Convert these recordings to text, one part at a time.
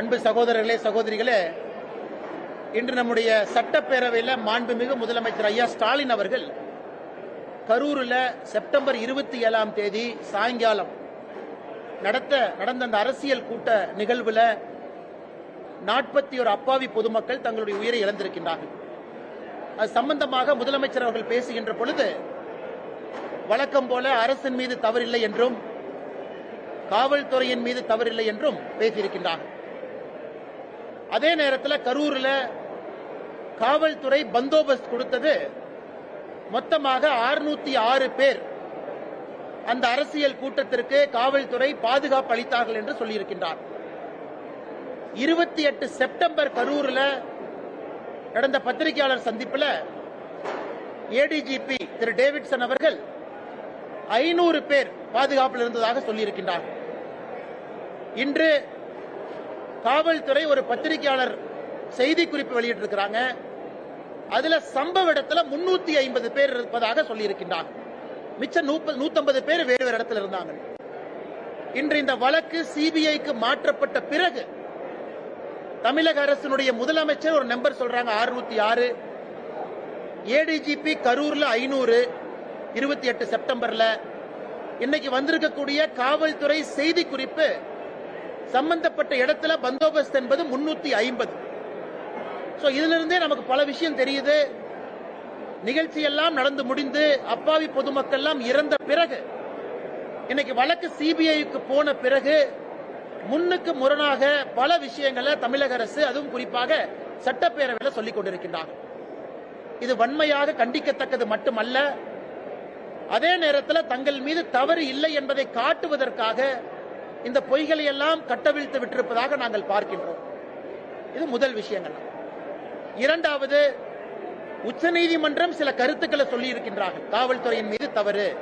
அன்பு சகோதரர்களே சகோதரிகளே இன்று நம்முடைய சட்டப்பேரவையில் மாண்புமிகு முதலமைச்சர் ஐயா ஸ்டாலின் அவர்கள் கரூரில் செப்டம்பர் இருபத்தி ஏழாம் தேதி சாயங்காலம் நடத்த நடந்த அந்த அரசியல் கூட்ட நிகழ்வுல நாற்பத்தி ஒரு அப்பாவி பொதுமக்கள் தங்களுடைய உயிரை இழந்திருக்கின்றார்கள். அது சம்பந்தமாக முதலமைச்சர் அவர்கள் பேசுகின்ற பொழுது வழக்கம் போல அரசின் மீது தவறில்லை என்றும் காவல்துறையின் மீது தவறில்லை என்றும் பேசியிருக்கின்றார்கள். அதே நேரத்தில் கரூரில் காவல்துறை பந்தோபஸ்த் கொடுத்தது. மொத்தமாக 606 ஆறு பேர் அந்த அரசியல் கூட்டத்திற்கு காவல்துறை பாதுகாப்பு அளித்தார்கள் என்று சொல்லியிருக்கின்றார். இருபத்தி எட்டு செப்டம்பர் கரூரில் நடந்த பத்திரிகையாளர் சந்திப்பில் ஏடிஜிபி திரு டேவிட்சன் அவர்கள் ஐநூறு பேர் பாதுகாப்பில் இருந்ததாக சொல்லியிருக்கின்றார். இன்று காவல்துறை ஒரு பத்திரிகையாளர் செய்தி குறிப்பு வெளியிட்டிருக்கிறாங்க. அதுல சம்பவ இடத்துல முன்னூத்தி ஐம்பது பேர் இருப்பதாக சொல்லியிருக்கின்றார். மிச்சம் நூத்தம்பது பேர் வேறு வேறு இடத்துல இருந்தாங்க. இன்று இந்த வழக்கு சிபிஐக்கு மாற்றப்பட்ட பிறகு தமிழக அரசினுடைய முதலமைச்சர் ஒரு நம்பர் சொல்றாங்க 606 ஆறு. ஏடிஜிபி கரூர்ல ஐநூறு இருபத்தி எட்டு செப்டம்பர்ல. இன்னைக்கு வந்திருக்கக்கூடிய காவல்துறை செய்தி குறிப்பு சம்பந்தப்பட்ட இடத்துல பந்தோபஸ்த் என்பது முன்னூத்தி ஐம்பது. ஸோ இதுல இருந்தே நமக்கு பல விஷயம் தெரியுது. நிகழ்ச்சி எல்லாம் நடந்து முடிந்து அப்பாவி பொதுமக்கள் எல்லாம் இறந்த பிறகு இன்னைக்கு வழக்கு சிபிஐக்கு போன பிறகு முன்னுக்கு முரணாக பல விஷயங்களை தமிழக அரசு அதுவும் குறிப்பாக சட்டப்பேரவையில் சொல்லிக் கொண்டிருக்கின்றார்கள் இது வன்மையாக கண்டிக்கத்தக்கது மட்டுமல்ல அதே நேரத்தில் தங்கள் மீது தவறு இல்லை என்பதை காட்டுவதற்காக இந்த பொய்களை எல்லாம் கட்டவிழ்த்து விட்டிருப்பதாக நாங்கள் பார்க்கின்றோம். இது முதல் விஷயங்கள். இரண்டாவது உச்சநீதிமன்றம் சில கருத்துக்களை சொல்லி இருக்கின்றார்கள் காவல்துறையின் மீது தவறு.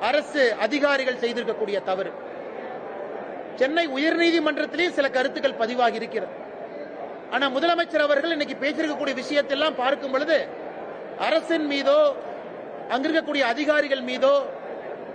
அரசு அதிகாரிகள் செய்திருக்கக்கூடிய தவறு. சென்னை உயர்நீதிமன்றத்திலேயே சில கருத்துக்கள் பதிவாகி இருக்கிறது. ஆனா முதலமைச்சர் அவர்கள் இன்னைக்கு பேசியிருக்கக்கூடிய விஷயத்தெல்லாம் பார்க்கும் பொழுது அரசின் மீதோ அங்கிருக்கக்கூடிய அதிகாரிகள் மீதோ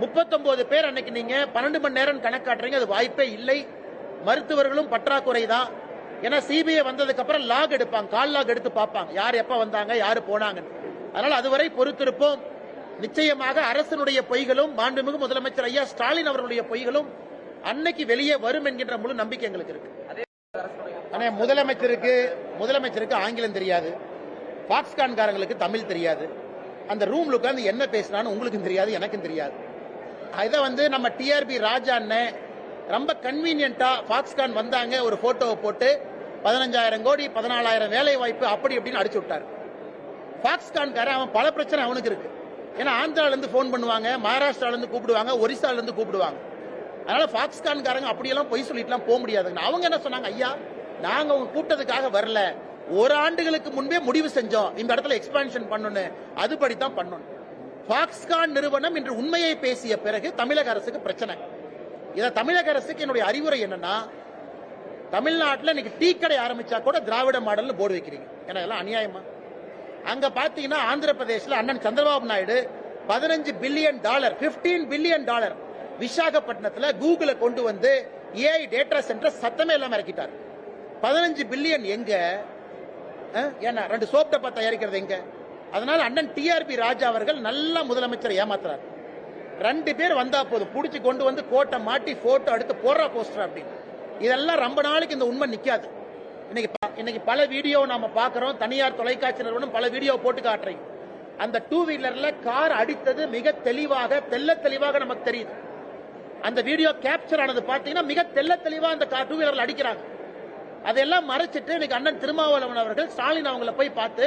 முப்பத்தொன்பது பேர் அன்னைக்கு நீங்க பன்னெண்டு மணி நேரம் கணக்காட்டுறீங்க அது வாய்ப்பே இல்லை. மருத்துவர்களும் பற்றாக்குறை தான். ஏன்னா சிபிஐ வந்ததுக்கு அப்புறம் லாக் எடுப்பாங்க கால் லாக் எடுத்து பார்ப்பாங்க. யார் எப்ப வந்தாங்க யாரு போனாங்கன்னு. அதனால அதுவரை பொறுத்திருப்போம். நிச்சயமாக அரசனுடைய பொய்களும் மாண்புமிகு முதலமைச்சர் ஐயா ஸ்டாலின் அவர்களுடைய பொய்களும் அன்னைக்கு வெளியே வரும் என்கின்ற முழு நம்பிக்கை எங்களுக்கு இருக்கு. ஆனா முதலமைச்சருக்கு முதலமைச்சருக்கு ஆங்கிலம் தெரியாது. பாக்ஸ்கான்காரங்களுக்கு தமிழ் தெரியாது. அந்த ரூம்ல உட்காந்து என்ன பேசினான்னு உங்களுக்கும் தெரியாது எனக்கும் தெரியாது. இதை வந்து நம்ம டிஆர்பி ராஜா அண்ணன் ரொம்ப கன்வீனியன்ட்டா ஃபாக்ஸ்கான் வந்தாங்க ஒரு போட்டோவை போட்டு பதினஞ்சாயிரம் கோடி பதினாலாயிரம் வேலை வாய்ப்பு அப்படி இப்படின்னு அடிச்சு விட்டாரு. ஃபாக்ஸ்கான்காரன் அவன் பல பிரச்சனை அவனுக்கு இருக்கு. ஏன்னா ஆந்திரால இருந்து ஃபோன் பண்ணுவாங்க மகாராஷ்டிரால இருந்து கூப்பிடுவாங்க ஒரிசால இருந்து கூப்பிடுவாங்க. அதனால ஃபாக்ஸ்கான்காரங்க அப்படியெல்லாம் பொய் சொல்லிட்டுலாம் போக முடியாதுங்க. அவங்க என்ன சொன்னாங்க? ஐயா நாங்க உங்க கூட்டத்துக்காக வரல. ஒரு ஆண்டுகளுக்கு முன்பே முடிவு செஞ்சோம். இந்த இடத்துல எக்ஸ்பான்ஷன் பண்ணணும். அதுபடி தான் பண்ணணும். ஃபாக்ஸ்கான் நிறுவனம் இன்று உண்மையை பேசிய பிறகு தமிழக அரசுக்கு பிரச்சனை. இதை தமிழக அரசுக்கு என்னுடைய அறிவுரை என்னன்னா தமிழ்நாட்டில் இன்னைக்கு டீ கடை ஆரம்பிச்சா கூட திராவிட மாடல்னு போர்டு வைக்கிறீங்க. ஏன்னா இதெல்லாம் அநியாயமா? அங்க பாத்தீங்கன்னா ஆந்திர பிரதேசில் அண்ணன் சந்திரபாபு நாயுடு பதினஞ்சு பில்லியன் டாலர் 15 பில்லியன் டாலர் விசாகப்பட்டினத்தில் கூகுளை கொண்டு வந்து ஏஐ டேட்டா சென்டர் சத்தமே இல்லாமல் இறக்கிட்டார். பதினஞ்சு பில்லியன் எங்க? ஏன்னா ரெண்டு சோப் டப்பா தயாரிக்கிறது எங்க? அதனால் அண்ணன் டிஆர்பி ராஜா அவர்கள் நல்ல முதலமைச்சர் ஏமாத்துறாரு. ரெண்டு பேர் வந்தா போதும். பிடிச்சி கொண்டு வந்து கோட்டை மாட்டி போட்டோ எடுத்து போடுறா போஸ்டர் அப்படின்னு. இதெல்லாம் ரொம்ப நாளைக்கு இந்த உண்மை நிக்காது. இன்னைக்கு இன்னைக்கு பல வீடியோ நாம பாக்குறோம் தனியார் தொலைக்காட்சி நிறுவனம் பல வீடியோ போட்டு காட்டுறீங்க. அந்த டூ வீலர்ல கார் அடித்தது மிக தெளிவாக தெள்ள தெளிவாக நமக்கு தெரியுது. அந்த வீடியோ கேப்சர் ஆனது பாத்தீங்கன்னா மிக தெல்ல தெளிவாக அந்த டூ வீலர்ல அடிக்கிறாங்க. அதெல்லாம் மறைச்சிட்டு இன்னைக்கு அண்ணன் திருமாவளவன் அவர்கள் ஸ்டாலின் அவங்கள போய் பார்த்து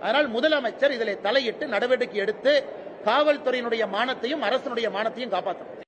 அதனால் முதலமைச்சர் இதில் தலையிட்டு நடவடிக்கை எடுத்து காவல்துறையினுடைய மானத்தையும் அரசனுடைய மானத்தையும் காப்பாற்றணும்.